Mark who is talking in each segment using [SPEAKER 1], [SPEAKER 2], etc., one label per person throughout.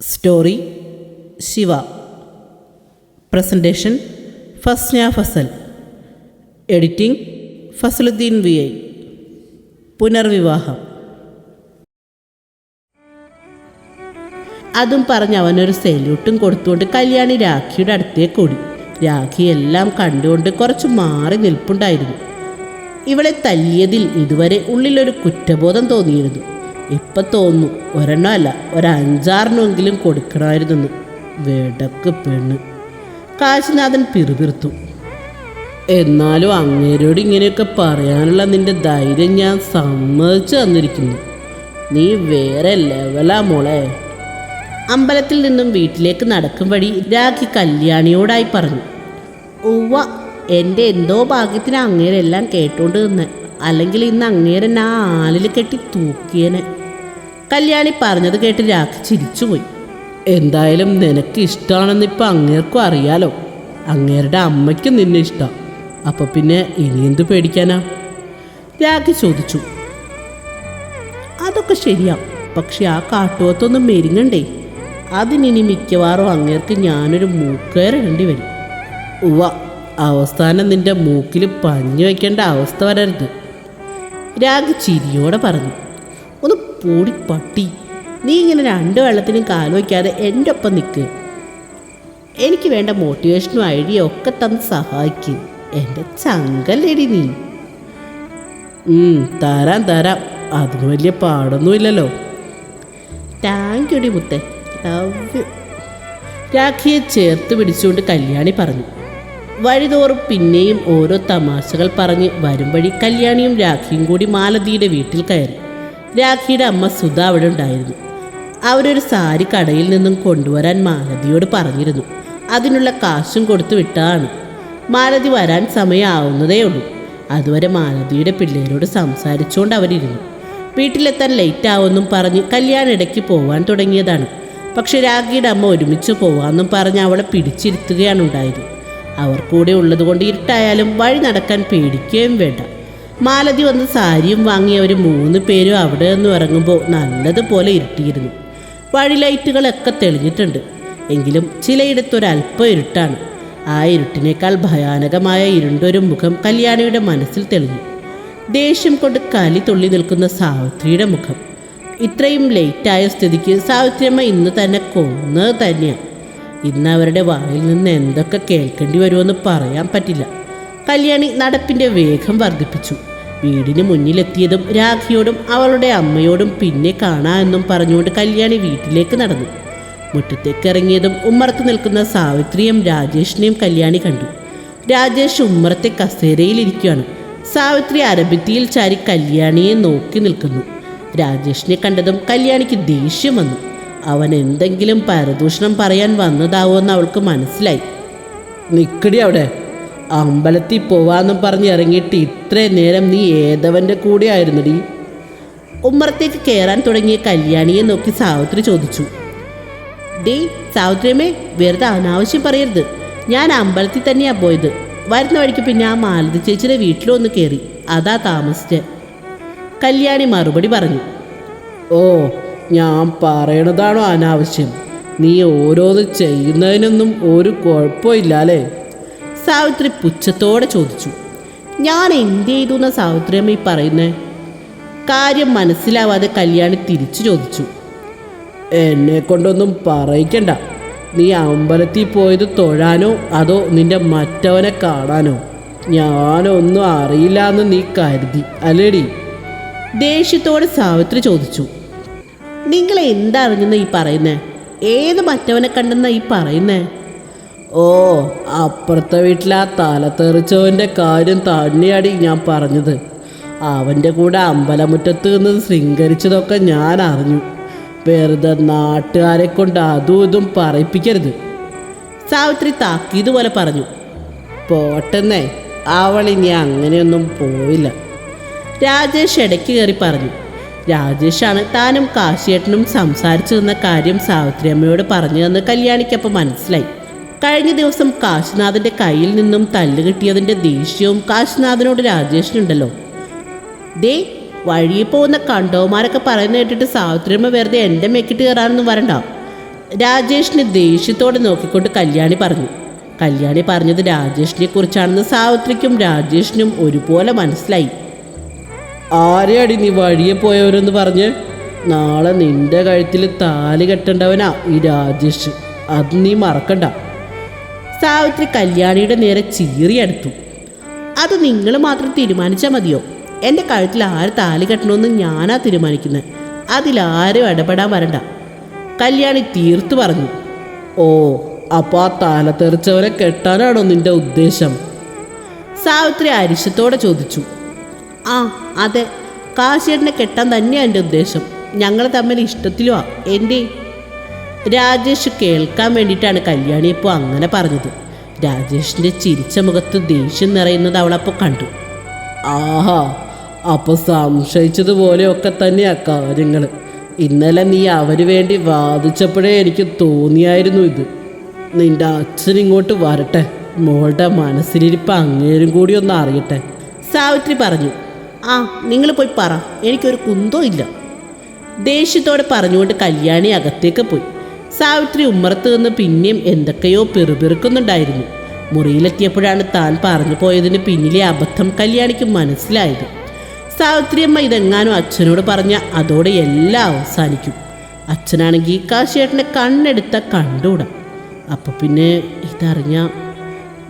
[SPEAKER 1] Story Shiva presentation Fasna Fasal editing Fasaluddin V I പുനർവിവാഹം അതും പറഞ്ഞ് അവനൊരു സെല്യൂട്ടും കൊടുത്തുകൊണ്ട് കല്യാണി രാഖിയുടെ അടുത്തേക്ക് ഓടി. രാഖി എല്ലാം കണ്ടുകൊണ്ട് കുറച്ച് മാറി നിൽപ്പുണ്ടായിരുന്നു. ഇവളെ തല്ലിയതിൽ ഇതുവരെ ഉള്ളിലൊരു കുറ്റബോധം തോന്നിയിരുന്നു. ഇപ്പൊ തോന്നുന്നു ഒരെണ്ണമല്ല ഒരഞ്ചാറിനെങ്കിലും കൊടുക്കണമായിരുന്നെന്ന്. വേടക്ക് പെണ്ണ്. കാശിനാഥൻ പിറുപിറുത്തു. എന്നാലും അങ്ങേരോട് ഇങ്ങനെയൊക്കെ പറയാനുള്ള നിന്റെ ധൈര്യം ഞാൻ സമ്മതിച്ചു തന്നിരിക്കുന്നു. നീ വേറെ ലെവലാ മോളെ. അമ്പലത്തിൽ നിന്നും വീട്ടിലേക്ക് നടക്കും വഴി രാഖി കല്യാണിയോടായി പറഞ്ഞു. ഉവ്വ എന്റെ എന്തോ ഭാഗ്യത്തിന് അങ്ങേരെല്ലാം കേട്ടോണ്ട് നിന്ന്. അല്ലെങ്കിൽ ഇന്ന് അങ്ങേരെ ആ ആലിൽ കെട്ടി തൂക്കിയനെ. കല്യാണി പറഞ്ഞത് കേട്ട് രാഖി ചിരിച്ചുപോയി. എന്തായാലും നിനക്ക് ഇഷ്ടമാണെന്ന് ഇപ്പം അങ്ങേർക്കും അറിയാലോ. അങ്ങേരുടെ അമ്മയ്ക്കും നിന്നെ ഇഷ്ടം. അപ്പോൾ പിന്നെ ഇനി എന്ത് പേടിക്കാനാ? രാഖി ചോദിച്ചു. അതൊക്കെ ശരിയാ. പക്ഷെ ആ കാട്ടുപോത്തൊന്നും മെരുങ്ങണ്ടേ. അതിനി മിക്കവാറും അങ്ങേർക്ക് ഞാനൊരു മൂക്കേറിടേണ്ടി വരും ഉവ്വ. അവസാനം നിന്റെ മൂക്കിൽ പഞ്ഞു വയ്ക്കേണ്ട അവസ്ഥ വരരുത്. രാഗ് ചിരിയോടെ പറഞ്ഞു ഒന്ന് പൂടി പട്ടി. നീ ഇങ്ങനെ രണ്ട് വെള്ളത്തിനും കാൽ വയ്ക്കാതെ എന്റെ ഒപ്പം നിൽക്ക് എനിക്ക് വേണ്ട മോട്ടിവേഷനും ഐഡിയ ഒക്കെ തന്ന് സഹായിക്കും. എന്റെ ചങ്കല്ലേടി നീ. തരാം തരാം. അതിന് വലിയ പാടൊന്നുമില്ലല്ലോ. താങ്ക് യു ഡി മുത്തേ. ലവ് യു രാഖിയെ ചേർത്ത് പിടിച്ചുകൊണ്ട് കല്യാണി പറഞ്ഞു വഴിതോറും പിന്നെയും ഓരോ തമാശകൾ പറഞ്ഞ് വരും വഴി കല്യാണിയും രാഖിയും കൂടി മാലതിയുടെ വീട്ടിൽ കയറി. രാഖിയുടെ അമ്മ സുധ അവിടെ ഉണ്ടായിരുന്നു. അവരൊരു സാരി കടയിൽ നിന്നും കൊണ്ടുവരാൻ മാലതിയോട് പറഞ്ഞിരുന്നു. അതിനുള്ള കാശും കൊടുത്തു വിട്ടതാണ് മാലതി വരാൻ സമയമാവുന്നതേ ഉള്ളൂ. അതുവരെ മാലതിയുടെ പിള്ളേരോട് സംസാരിച്ചുകൊണ്ട് അവരിരുന്നു. വീട്ടിലെത്താൻ ലേറ്റ് ആവുമെന്നും പറഞ്ഞ് കല്യാണം ഇടയ്ക്ക് പോവാൻ തുടങ്ങിയതാണ്. പക്ഷെ രാഖിയുടെ അമ്മ ഒരുമിച്ച് പോവാമെന്നും പറഞ്ഞ് അവളെ പിടിച്ചിരുത്തുകയാണ് ഉണ്ടായത്. അവർ കൂടെ ഉള്ളതുകൊണ്ട് ഇരുട്ടായാലും വഴി നടക്കാൻ പേടിക്കുകയും വേണ്ട. മാലതി വന്ന് സാരിയും വാങ്ങി അവർ മൂന്ന് പേരും അവിടെ നിന്ന് ഇറങ്ങുമ്പോൾ നല്ലതുപോലെ ഇരുട്ടിയിരുന്നു. വഴി ലൈറ്റുകളൊക്കെ തെളിഞ്ഞിട്ടുണ്ട്. എങ്കിലും ചിലയിടത്തൊരല്പം ഇരുട്ടാണ്. ആ ഇരുട്ടിനേക്കാൾ ഭയാനകമായ ഇരുണ്ടൊരു മുഖം കല്യാണിയുടെ മനസ്സിൽ തെളിഞ്ഞു. ദേഷ്യം കൊണ്ട് കലി തുള്ളി നിൽക്കുന്ന സാവിത്രിയുടെ മുഖം. ഇത്രയും ലേറ്റായ സ്ഥിതിക്ക് സാവിത്രിയമ്മ ഇന്ന് തന്നെ കൊന്നത് തന്നെയാണ് ഇന്ന് അവരുടെ വായിൽ നിന്ന് എന്തൊക്കെ കേൾക്കേണ്ടി വരുമെന്ന് പറയാൻ പറ്റില്ല. കല്യാണി നടപ്പിന്റെ വേഗം വർദ്ധിപ്പിച്ചു. വീടിന് മുന്നിലെത്തിയതും രാഖിയോടും അവളുടെ അമ്മയോടും പിന്നെ കാണാമെന്നും പറഞ്ഞുകൊണ്ട് കല്യാണി വീട്ടിലേക്ക് നടന്നു. മുറ്റത്തേക്ക് ഇറങ്ങിയതും ഉമ്മറത്ത് നിൽക്കുന്ന സാവിത്രിയും രാജേഷിനെയും കല്യാണി കണ്ടു. രാജേഷ് ഉമ്മറത്തെ കസേരയിലിരിക്കുകയാണ് സാവിത്രി അരബിത്തിയിൽ ചാരി കല്യാണിയെ നോക്കി നിൽക്കുന്നു. രാജേഷിനെ കണ്ടതും കല്യാണിക്ക് ദേഷ്യം വന്നു. അവൻ എന്തെങ്കിലും പരദൂഷണം പറയാൻ വന്നതാവോന്ന് അവൾക്ക് മനസ്സിലായി. നിക്കടി അവിടെ. അമ്പലത്തിൽ പോവാന്നും പറഞ്ഞ് ഇറങ്ങിയിട്ട് ഇത്രയും നേരം നീ ഏതവന്റെ കൂടെ ആയിരുന്നടി? ഉമ്മറത്തേക്ക് കയറാൻ തുടങ്ങിയ കല്യാണിയെ നോക്കി സാവിത്രി ചോദിച്ചു. ഡേ സാവിത്രിയമ്മേ വെറുതെ അനാവശ്യം പറയരുത്. ഞാൻ അമ്പലത്തിൽ തന്നെയാണ് പോയത്. വരുന്ന വഴിക്ക് പിന്നെ ആ മാലതി ചേച്ചിയുടെ വീട്ടിലൊന്ന് കയറി അതാ താമസിച്ചേ. കല്യാണി മറുപടി പറഞ്ഞു. ഓ ഞാൻ പറയണതാണോ അനാവശ്യം? നീ ഓരോന്ന് ചെയ്യുന്നതിനൊന്നും ഒരു കുഴപ്പമില്ല അല്ലേ സാവിത്രി പുച്ഛത്തോടെ ചോദിച്ചു. ഞാൻ എന്ത് ചെയ്തു എന്ന സാവിത്രിയമ്മ ഈ പറയുന്നേ? കാര്യം മനസ്സിലാവാതെ കല്യാണി തിരിച്ചു ചോദിച്ചു. എന്നെ കൊണ്ടൊന്നും പറയിക്കണ്ട. നീ അമ്പലത്തിൽ പോയത് തൊഴാനോ അതോ നിന്റെ മറ്റവനെ കാണാനോ? ഞാനൊന്നും അറിയില്ല എന്ന് നീ കരുതി അല്ലേടി? ദേഷ്യത്തോടെ സാവിത്രി ചോദിച്ചു. നിങ്ങൾ എന്തറിഞ്ഞെന്ന് ഈ പറയുന്നേ? ഏത് മറ്റവനെ കണ്ടെന്ന ഈ പറയുന്നേ? ഓ അപ്പുറത്തെ വീട്ടിലെ ആ തലത്തെറിച്ചവന്റെ കാര്യം തന്നെയാടി ഞാൻ പറഞ്ഞത്. അവന്റെ കൂടെ അമ്പലമുറ്റത്ത് നിന്ന് ശൃംഗരിച്ചതൊക്കെ ഞാൻ അറിഞ്ഞു. വെറുതെ നാട്ടുകാരെ കൊണ്ട് അതും ഇതും പറയിപ്പിക്കരുത്. സാവിത്രി താക്കീതുപോലെ പറഞ്ഞു. പോട്ടെന്നേ അവൾ ഇനി അങ്ങനെയൊന്നും പോവില്ല. രാജേഷ് ഇടയ്ക്ക് കയറി പറഞ്ഞു. രാജേഷാണ് താനും കാശിയേട്ടനും സംസാരിച്ചു നിന്ന കാര്യം സാവിത്രി അമ്മയോട് പറഞ്ഞതെന്ന് കല്യാണിക്കപ്പം മനസ്സിലായി. കഴിഞ്ഞ ദിവസം കാശിനാഥന്റെ കയ്യിൽ നിന്നും തല്ല് കിട്ടിയതിന്റെ ദേഷ്യവും കാശിനാഥനോട് രാജേഷിനുണ്ടല്ലോ. ദേ വഴിയിൽ പോകുന്ന കണ്ടവന്മാരൊക്കെ പറയുന്ന കേട്ടിട്ട് സാവിത്രിയമ്മ വെറുതെ എന്റെ മെക്കിട്ട് കയറാനൊന്നും വരണ്ട. രാജേഷിനെ ദേഷ്യത്തോടെ നോക്കിക്കൊണ്ട് കല്യാണി പറഞ്ഞു. കല്യാണി പറഞ്ഞത് രാജേഷിനെ കുറിച്ചാണെന്ന് സാവിത്രിക്കും രാജേഷിനും ഒരുപോലെ മനസ്സിലായി. ആരെയാടി നീ വഴിയെ പോയവരെന്ന് പറഞ്ഞ്? നാളെ നിന്റെ കഴുത്തിൽ താലി കെട്ടേണ്ടവനാ ഈ രാജേഷ്. അത് നീ മറക്കണ്ട. സാവിത്രി കല്യാണിയുടെ നേരെ ചീറിയെടുത്തു അത് നിങ്ങൾ മാത്രം തീരുമാനിച്ചാൽ മതിയോ? എന്റെ കഴുത്തിൽ ആര് താലി കെട്ടണമെന്ന് ഞാനാ തീരുമാനിക്കുന്നത് അതിലാരും ഇടപെടാൻ വരണ്ട. കല്യാണി തീർത്തു പറഞ്ഞു. ഓ അപ്പോൾ ആ താല തെറിച്ചവരെ കെട്ടാനാണോ നിന്റെ ഉദ്ദേശം? സാവിത്രി അരിശത്തോടെ ചോദിച്ചു. ആ അതെ. കാശിയേട്ടനെ കെട്ടാൻ തന്നെയാണ് എന്റെ ഉദ്ദേശം. ഞങ്ങൾ തമ്മിൽ ഇഷ്ടത്തിലുമാ എന്റെ രാജേഷ് കേൾക്കാൻ വേണ്ടിയിട്ടാണ് കല്യാണി ഇപ്പോൾ അങ്ങനെ പറഞ്ഞത്. രാജേഷിന്റെ ചിരിച്ച മുഖത്ത് ദേഷ്യം നിറയുന്നത് അവളപ്പോൾ കണ്ടു. ആഹാ അപ്പൊ സംശയിച്ചതുപോലെയൊക്കെ തന്നെയാ കാര്യങ്ങൾ ഇന്നലെ നീ അവന് വേണ്ടി വാദിച്ചപ്പോഴേ എനിക്ക് തോന്നിയായിരുന്നു ഇത്. നിന്റെ അച്ഛൻ ഇങ്ങോട്ട് വരട്ടെ. മോളുടെ മനസ്സിലിരിപ്പ് അങ്ങേരും കൂടി ഒന്ന് അറിയട്ടെ. സാവിത്രി പറഞ്ഞു. ആ നിങ്ങൾ പോയി പറ. എനിക്കൊരു കുന്തോ ഇല്ല. ദേഷ്യത്തോടെ പറഞ്ഞുകൊണ്ട് കല്യാണി അകത്തേക്ക് പോയി. സാവിത്രി ഉമ്മറത്ത് നിന്ന് പിന്നെയും എന്തൊക്കെയോ പിറുപിറുക്കുന്നുണ്ടായിരുന്നു. മുറിയിലെത്തിയപ്പോഴാണ് താൻ പറഞ്ഞു പോയതിന് പിന്നിലെ അബദ്ധം കല്യാണിക്ക് മനസ്സിലായത്. സാവിത്രിയമ്മ ഇതെങ്ങാനും അച്ഛനോട് പറഞ്ഞ അതോടെ എല്ലാം അവസാനിക്കും. അച്ഛനാണെങ്കിൽ കാശിയേട്ടനെ കണ്ണെടുത്ത കണ്ടുകൂടാ അപ്പൊ പിന്നെ ഇതറിഞ്ഞ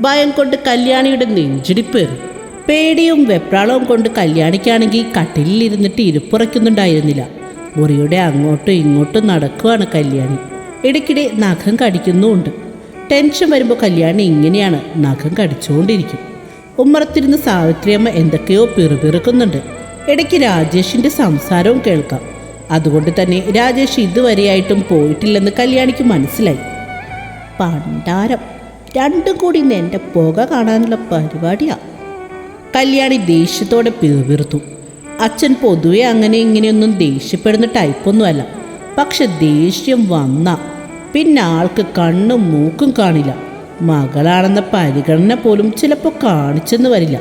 [SPEAKER 1] ഭയം കൊണ്ട് കല്യാണിയുടെ നെഞ്ചിടിപ്പേറി പേടിയും വെപ്രാളവും കൊണ്ട് കല്യാണിക്കാണെങ്കിൽ കട്ടിലിരുന്നിട്ട് ഇരുപ്പുറയ്ക്കുന്നുണ്ടായിരുന്നില്ല. മുറിയുടെ അങ്ങോട്ടും ഇങ്ങോട്ടും നടക്കുവാണ് കല്യാണി. ഇടയ്ക്കിടെ നഖം കടിക്കുന്നുമുണ്ട്. ടെൻഷൻ വരുമ്പോൾ കല്യാണി ഇങ്ങനെയാണ് നഖം കടിച്ചുകൊണ്ടിരിക്കും ഉമ്മറത്തിരുന്ന് സാവിത്രിയമ്മ എന്തൊക്കെയോ പിറുപിറുക്കുന്നുണ്ട്. ഇടയ്ക്ക് രാജേഷിന്റെ സംസാരവും കേൾക്കാം. അതുകൊണ്ട് തന്നെ രാജേഷ് ഇതുവരെയായിട്ടും പോയിട്ടില്ലെന്ന് കല്യാണിക്ക് മനസ്സിലായി. പണ്ടാരം രണ്ടും കൂടി ഇന്ന് എന്റെ പുക കാണാനുള്ള പരിപാടിയാ. കല്യാണി ദേഷ്യത്തോടെ പിറുപിറുത്തു. അച്ഛൻ പൊതുവെ അങ്ങനെ ഇങ്ങനെയൊന്നും ദേഷ്യപ്പെടുന്ന ടൈപ്പൊന്നുമല്ല. പക്ഷെ ദേഷ്യം വന്ന. പിന്നെ ആൾക്ക് കണ്ണും മൂക്കും കാണില്ല. മകളാണെന്ന പരിഗണന പോലും ചിലപ്പോൾ കാണിച്ചെന്ന് വരില്ല.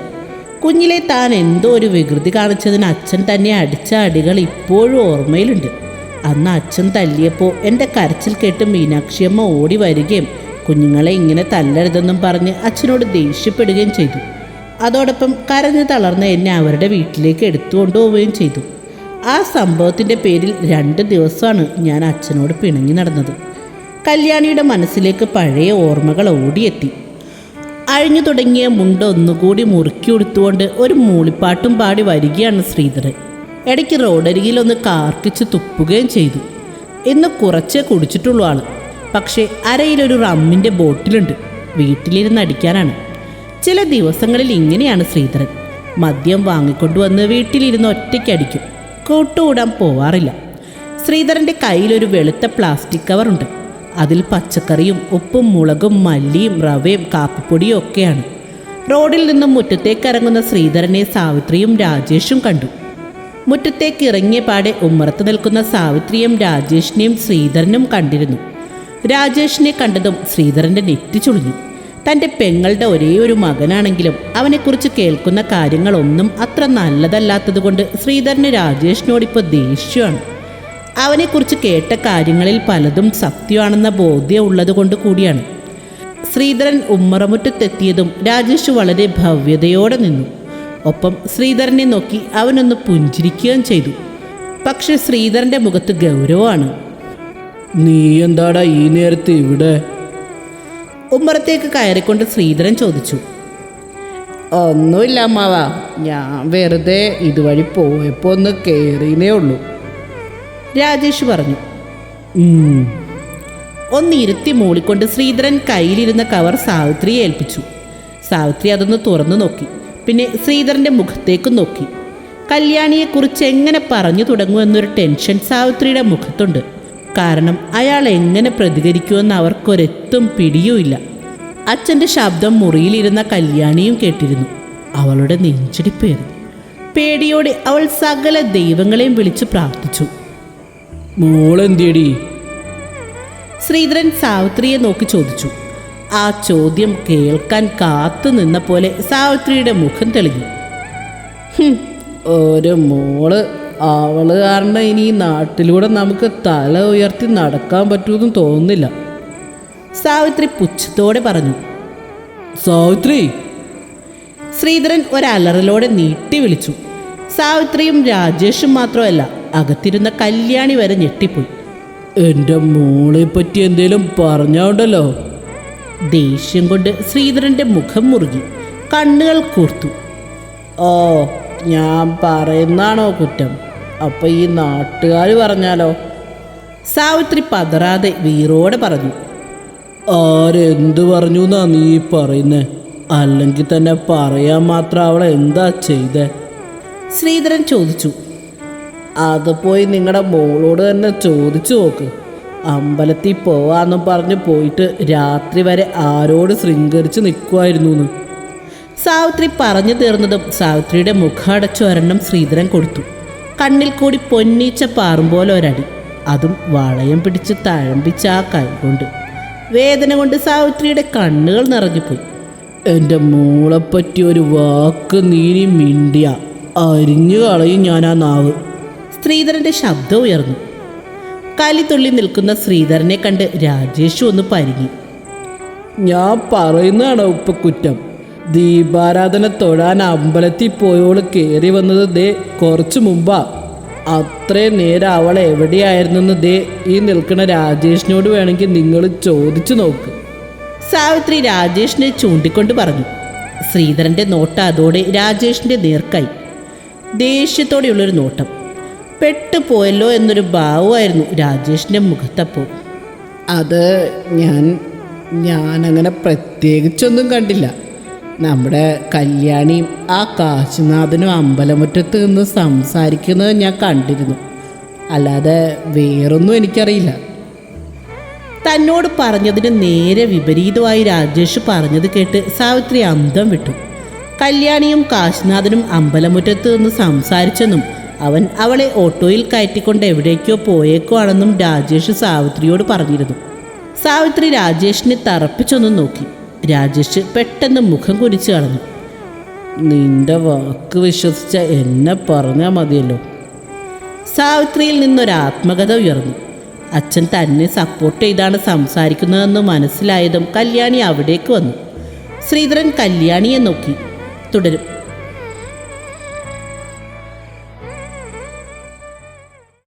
[SPEAKER 1] കുഞ്ഞിലെ താൻ എന്തോ ഒരു വികൃതി കാണിച്ചതിന് അച്ഛൻ തന്നെ അടിച്ച അടികൾ ഇപ്പോഴും ഓർമ്മയിലുണ്ട്. അന്ന് അച്ഛൻ തല്ലിയപ്പോൾ എന്റെ കരച്ചിൽ കേട്ട് മീനാക്ഷിയമ്മ ഓടി വരികയും കുഞ്ഞുങ്ങളെ ഇങ്ങനെ തല്ലരുതെന്നും പറഞ്ഞ് അച്ഛനോട് ദേഷ്യപ്പെടുകയും ചെയ്തു. അതോടൊപ്പം കരഞ്ഞു തളർന്ന എന്നെ അവരുടെ വീട്ടിലേക്ക് എടുത്തു കൊണ്ടുപോവുകയും ചെയ്തു. ആ സംഭവത്തിന്റെ പേരിൽ രണ്ട് ദിവസമാണ് ഞാൻ അച്ഛനോട് പിണങ്ങി നടന്നത്. കല്യാണിയുടെ മനസ്സിലേക്ക് പഴയ ഓർമ്മകൾ ഓടിയെത്തി. അഴിഞ്ഞു തുടങ്ങിയ മുണ്ട് ഒന്നുകൂടി മുറുക്കി ഉടുത്തുകൊണ്ട് ഒരു മൂളിപ്പാട്ടും പാടി വരികയാണ് ശ്രീധരൻ. ഇടയ്ക്ക് റോഡരികിൽ ഒന്ന് കാർക്കിച്ച് തുപ്പുകയും ചെയ്തു. ഇന്ന് കുറച്ചേ കുടിച്ചിട്ടുള്ളൂ ആൾ പക്ഷേ അരയിലൊരു റമ്മിന്റെ ബോട്ടിലുണ്ട്. വീട്ടിലിരുന്ന് അടിക്കാനാണ്. ചില ദിവസങ്ങളിൽ ഇങ്ങനെയാണ് ശ്രീധരൻ. മദ്യം വാങ്ങിക്കൊണ്ടുവന്ന് വീട്ടിലിരുന്ന് ഒറ്റയ്ക്ക് അടിക്കും കൂട്ടുകൂടാൻ പോവാറില്ല. ശ്രീധരന്റെ കയ്യിലൊരു വെളുത്ത പ്ലാസ്റ്റിക് കവറുണ്ട് അതിൽ പച്ചക്കറിയും ഉപ്പും മുളകും മല്ലിയും റവയും കാപ്പിപ്പൊടിയും ഒക്കെയാണ്. റോഡിൽ നിന്നും മുറ്റത്തേക്ക് ഇറങ്ങുന്ന ശ്രീധരനെ സാവിത്രിയും രാജേഷും കണ്ടു. മുറ്റത്തേക്ക് ഇറങ്ങിയ പാടെ ഉമ്മറത്ത് നിൽക്കുന്ന സാവിത്രിയും രാജേഷിനെയും ശ്രീധരനും കണ്ടിരുന്നു. രാജേഷിനെ കണ്ടതും ശ്രീധരന്റെ നെറ്റി ചുളിഞ്ഞു. തന്റെ പെങ്ങളുടെ ഒരേ ഒരു മകനാണെങ്കിലും അവനെക്കുറിച്ച് കേൾക്കുന്ന കാര്യങ്ങളൊന്നും അത്ര നല്ലതല്ലാത്തതുകൊണ്ട് ശ്രീധരന് രാജേഷിനോടിപ്പോൾ ദേഷ്യമാണ്. അവനെക്കുറിച്ച് കേട്ട കാര്യങ്ങളിൽ പലതും സത്യമാണെന്ന ബോധ്യം ഉള്ളതുകൊണ്ട് കൂടിയാണ്. ശ്രീധരൻ ഉമ്മറമുറ്റത്തെത്തിയതും രാജേഷ് വളരെ ഭവ്യതയോടെ നിന്നു. ഒപ്പം ശ്രീധരനെ നോക്കി അവനൊന്ന് പുഞ്ചിരിക്കുകയും ചെയ്തു. പക്ഷെ ശ്രീധരന്റെ മുഖത്ത് ഗൗരവമാണ്.
[SPEAKER 2] നീ എന്താടാ ഈ നേരത്തെ ഇവിടെ?
[SPEAKER 1] ഉമ്മറത്തേക്ക് കയറിക്കൊണ്ട് ശ്രീധരൻ ചോദിച്ചു
[SPEAKER 2] ഒന്നുമില്ല അമ്മാവ ഞാൻ വെറുതെ ഇതുവഴി പോയപ്പോൾ ഒന്ന് കയറിയേ ഉള്ളൂ.
[SPEAKER 1] രാജേഷ് പറഞ്ഞു ഒന്നിരുത്തി മൂളിക്കൊണ്ട് ശ്രീധരൻ കയ്യിലിരുന്ന കവർ സാവിത്രിയെ ഏൽപ്പിച്ചു. സാവിത്രി അതൊന്ന് തുറന്നു നോക്കി പിന്നെ ശ്രീധരന്റെ മുഖത്തേക്ക് നോക്കി. കല്യാണിയെക്കുറിച്ച് എങ്ങനെ പറഞ്ഞു തുടങ്ങുമെന്നൊരു ടെൻഷൻ സാവിത്രിയുടെ മുഖത്തുണ്ട്. കാരണം അയാൾ എങ്ങനെ പ്രതികരിക്കുമെന്ന് അവർക്കൊരെത്തും പിടിയുമില്ല. അച്ഛന്റെ ശബ്ദം മുറിയിലിരുന്ന കല്യാണിയും കേട്ടിരുന്നു. അവളുടെ നെഞ്ചിടിപ്പേറി പേടിയോടെ അവൾ സകല ദൈവങ്ങളെയും വിളിച്ച് പ്രാർത്ഥിച്ചു.
[SPEAKER 2] മോളെന്തേടി
[SPEAKER 1] ശ്രീധരൻ സാവിത്രിയെ നോക്കി ചോദിച്ചു. ആ ചോദ്യം കേൾക്കാൻ കാത്തു നിന്ന പോലെ സാവിത്രിയുടെ മുഖം തെളിഞ്ഞു. "ഹും,
[SPEAKER 2] ഒരു മോൾ അവൾ കാരണം ഇനി നാട്ടിലൂടെ നമുക്ക് തല ഉയർത്തി നടക്കാൻ പറ്റുമെന്നും തോന്നുന്നില്ല.
[SPEAKER 1] സാവിത്രി പുച്ഛത്തോടെ പറഞ്ഞു
[SPEAKER 2] സാവിത്രി.
[SPEAKER 1] ശ്രീധരൻ ഒരലറലോടെ നീട്ടി വിളിച്ചു. സാവിത്രിയും രാജേഷും മാത്രമല്ല അകത്തിരുന്ന കല്യാണി വരെ ഞെട്ടിപ്പോയി.
[SPEAKER 2] എന്റെ മോളെ പറ്റി എന്തേലും പറഞ്ഞോണ്ടല്ലോ?
[SPEAKER 1] ദേഷ്യം കൊണ്ട് ശ്രീധരന്റെ മുഖം മുറുകി കണ്ണുകൾ കൂർത്തു.
[SPEAKER 2] ഓ ഞാൻ പറയുന്നാണോ കുറ്റം? അപ്പൊ ഈ നാട്ടുകാർ പറഞ്ഞാലോ?
[SPEAKER 1] സാവിത്രി പതറാതെ വീറോടെ പറഞ്ഞു
[SPEAKER 2] ആരെന്ത് പറഞ്ഞു എന്നാ നീ പറയുന്നേ? അല്ലെങ്കിൽ തന്നെ പറയാൻ മാത്രം അവളെ എന്താ ചെയ്തേ?
[SPEAKER 1] ശ്രീധരൻ ചോദിച്ചു
[SPEAKER 2] അത് പോയി നിങ്ങളുടെ മോളോട് തന്നെ ചോദിച്ചു നോക്ക്. അമ്പലത്തിൽ പോവാന്നും പറഞ്ഞ് പോയിട്ട് രാത്രി വരെ ആരോട് ശൃംഗരിച്ച് നിൽക്കുമായിരുന്നു എന്ന്
[SPEAKER 1] സാവിത്രി പറഞ്ഞു തീർന്നതും സാവിത്രിയുടെ മുഖം ഒരെണ്ണം ശ്രീധരൻ കൊടുത്തു. കണ്ണിൽ കൂടി പൊന്നീച്ച പാറും പോലെ ഒരടി. അതും വളയം പിടിച്ച് തഴമ്പിച്ച ആ കൈ കൊണ്ട് വേദന കൊണ്ട് സാവിത്രിയുടെ കണ്ണുകൾ നിറഞ്ഞുപോയി.
[SPEAKER 2] എന്റെ മൂളെപ്പറ്റി ഒരു വാക്ക് നീനി മിണ്ടിയ. അരിഞ്ഞു കളയും ഞാൻ ആ നാവ്.
[SPEAKER 1] ശ്രീധരന്റെ ശബ്ദം ഉയർന്നു. കലിതുള്ളി നിൽക്കുന്ന ശ്രീധരനെ കണ്ട് രാജേഷ് ഒന്ന് പരിങ്ങി.
[SPEAKER 2] ഞാൻ പറയുന്നതാണോ ഉപ്പ കുറ്റം ദീപാരാധന തൊഴാൻ അമ്പലത്തിൽ പോയോൾ കയറി വന്നത് ദേ കുറച്ചു മുമ്പാ. അത്രയും നേരം അവൾ എവിടെയായിരുന്നെന്ന് ദേ ഈ നിൽക്കുന്ന രാജേഷിനോട് വേണമെങ്കിൽ നിങ്ങൾ ചോദിച്ചു നോക്ക്.
[SPEAKER 1] സാവിത്രി രാജേഷിനെ ചൂണ്ടിക്കൊണ്ട് പറഞ്ഞു. ശ്രീധരന്റെ നോട്ട അതോടെ രാജേഷിന്റെ നേർക്കായി. ദേഷ്യത്തോടെയുള്ളൊരു നോട്ടം. പെട്ടുപോയല്ലോ എന്നൊരു ഭാവമായിരുന്നു രാജേഷിന്റെ മുഖത്തപ്പോൾ
[SPEAKER 2] അത് ഞാൻ ഞാനങ്ങനെ പ്രത്യേകിച്ചൊന്നും കണ്ടില്ല. നമ്മുടെ കല്യാണിയും ആ കാശിനാഥനും അമ്പലമുറ്റത്ത് നിന്ന് സംസാരിക്കുന്നത് ഞാൻ കണ്ടിരുന്നു. അല്ലാതെ വേറൊന്നും എനിക്കറിയില്ല.
[SPEAKER 1] തന്നോട് പറഞ്ഞതിന് നേരെ വിപരീതമായി രാജേഷ് പറഞ്ഞത് കേട്ട് സാവിത്രി അന്തം വിട്ടു. കല്യാണിയും കാശിനാഥനും അമ്പലമുറ്റത്ത് നിന്ന് സംസാരിച്ചെന്നും അവൻ അവളെ ഓട്ടോയിൽ കയറ്റിക്കൊണ്ട് എവിടേക്കോ പോയേക്കോ ആണെന്നും രാജേഷ് സാവിത്രിയോട് പറഞ്ഞിരുന്നു. സാവിത്രി രാജേഷിനെ തറപ്പിച്ചൊന്നും നോക്കി. രാജേഷ് പെട്ടെന്ന് മുഖം കുരിച്ചു കളഞ്ഞു.
[SPEAKER 2] നിന്റെ വാക്ക് വിശ്വസിച്ച എന്നെ പറഞ്ഞാൽ മതിയല്ലോ.
[SPEAKER 1] സാവിത്രിയിൽ നിന്നൊരാത്മകഥ ഉയർന്നു. അച്ഛൻ തന്നെ സപ്പോർട്ട് ചെയ്താണ് സംസാരിക്കുന്നതെന്ന് മനസ്സിലായതും കല്യാണി അവിടേക്ക് വന്നു. ശ്രീധരൻ കല്യാണിയെ നോക്കി. തുടരും.